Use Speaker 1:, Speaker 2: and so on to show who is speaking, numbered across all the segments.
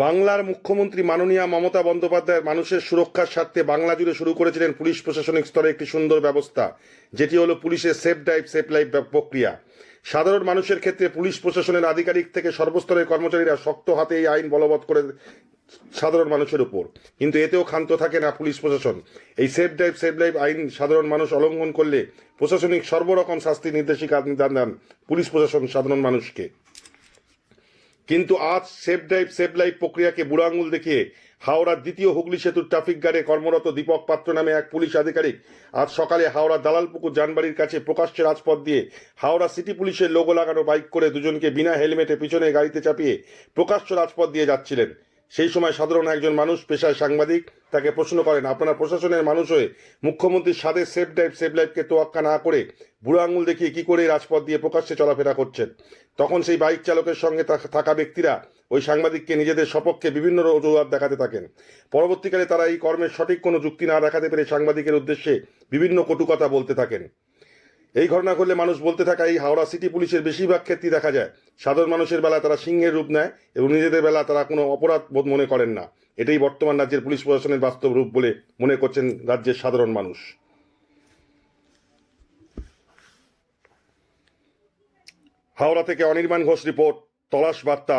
Speaker 1: বাংলার মুখ্যমন্ত্রী মাননীয়া মমতা বন্দ্যোপাধ্যায় মানুষের সুরক্ষার স্বার্থে বাংলা জুড়ে শুরু করেছিলেন পুলিশ প্রশাসনিক স্তরে একটি সুন্দর ব্যবস্থা, যেটি হলো পুলিশের সেফ ড্রাইভ, সেফ লাইফ প্রক্রিয়া। সাধারণ মানুষের ক্ষেত্রে পুলিশ প্রশাসনের আধিকারিক থেকে সর্বস্তরের কর্মচারীরা শক্ত হাতে এই আইন বলবৎ করে সাধারণ মানুষের উপর। কিন্তু এতেও ক্ষান্ত থাকে না পুলিশ প্রশাসন। এই সেফ ড্রাইভ, সেফ লাইফ আইন সাধারণ মানুষ অলঙ্ঘন করলে প্রশাসনিক সর্বরকম শাস্তি নির্দেশিকা দান দেন পুলিশ প্রশাসন সাধারণ মানুষকে। কিন্তু আজ সেফ ড্রাইভ সেফ লাইফ প্রক্রিয়াকে বুড়ো আঙুল দেখিয়ে হাওড়ার দ্বিতীয় হুগলি সেতুর ট্রাফিক গার্ডে কর্মরত দীপক পাত্র নামে এক পুলিশ আধিকারিক আজ সকালে হাওড়া দালালপুকুর যানবাড়ির কাছে প্রকাশ্যে রাজপথ দিয়ে হাওড়া সিটি পুলিশের লোগো লাগানো বাইক করে দুজনকে বিনা হেলমেটে পিছনে গাড়িতে চাপিয়ে প্রকাশ্য রাজপথ দিয়ে যাচ্ছিলেন। সেই সময় সাধারণ একজন মানুষ, পেশায় সাংবাদিক, তাকে প্রশ্ন করেন, আপনারা প্রশাসনের মানুষ হয়ে মুখ্যমন্ত্রীর সাদে সেফ ড্রাইভ, সেফ লাইফকে তোয়াক্কা না করে বুড়ো আঙুল দেখিয়ে কি করে রাজপথ দিয়ে প্রকাশ্যে চলাফেরা করছেন? তখন সেই বাইক চালকের সঙ্গে থাকা- ব্যক্তিরা ওই সাংবাদিককে নিজেদের সপক্ষে বিভিন্ন অজুহাত দেখাতে থাকেন। পরবর্তীকালে তারা এই কর্মের সঠিক কোনো যুক্তি না দেখাতে পেরে সাংবাদিকের উদ্দেশ্যে বিভিন্ন কটু কথা বলতে থাকেন। এই ঘটনা ঘটলে মানুষ বলতে থাকা এই হাওড়া সিটি পুলিশের বেশিরভাগ ক্ষেত্রেই দেখা যায়। সাধারণ মানুষের বেলা তারা সিংহের রূপ নেয় এবং নিজেদের বেলা তারা কোনো অপরাধ বোধ মনে করেন না। এটাই বর্তমান রাজ্যের পুলিশ প্রশাসনের বাস্তব রূপ বলে মনে করছেন রাজ্যের সাধারণ মানুষ। হাওড়া থেকে অনির্বাণ ঘোষ রিপোর্ট, তলাশ বার্তা।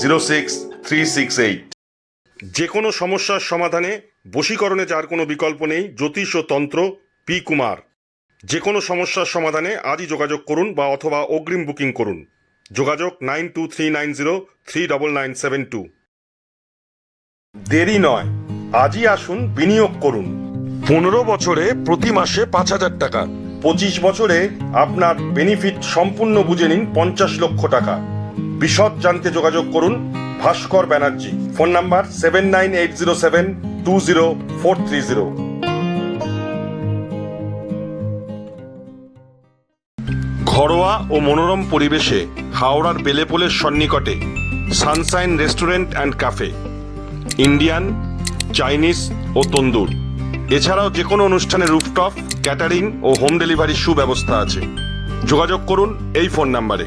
Speaker 1: zero six three six eight. যে কোনো সমস্যার সমাধানে বশীকরণে যার কোনো বিকল্প নেই, জ্যোতিষ ও তন্ত্র, পি কুমার। যে কোনো সমস্যার সমাধানে আজই যোগাযোগ করুন বা অথবা অগ্রিম বুকিং করুন। যোগাযোগ nine two three nine zero three double nine seven two. দেরি নয়, আজই আসুন, বিনিয়োগ করুন। পনেরো বছরে প্রতি মাসে পাঁচ হাজার টাকা। পঁচিশ বছরে আপনার বেনিফিট সম্পূর্ণ বুঝে নিন পঞ্চাশ লক্ষ টাকা। বিশদ জানতে যোগাযোগ করুন Bhaskar Banerjee. Phone number seven nine eight zero seven two zero four three zero ঘরোয়া ও মনোরম পরিবেশে হাওড়ার বেলেপোলের সন্নিকটে sunshine restaurant and cafe. Indian, Chinese ও তন্দুর। এছাড়াও যে কোনো অনুষ্ঠানে রুফটপ, ক্যাটারিং ও হোম ডেলিভারির সুব্যবস্থা আছে। যোগাযোগ করুন এই ফোন নাম্বারে।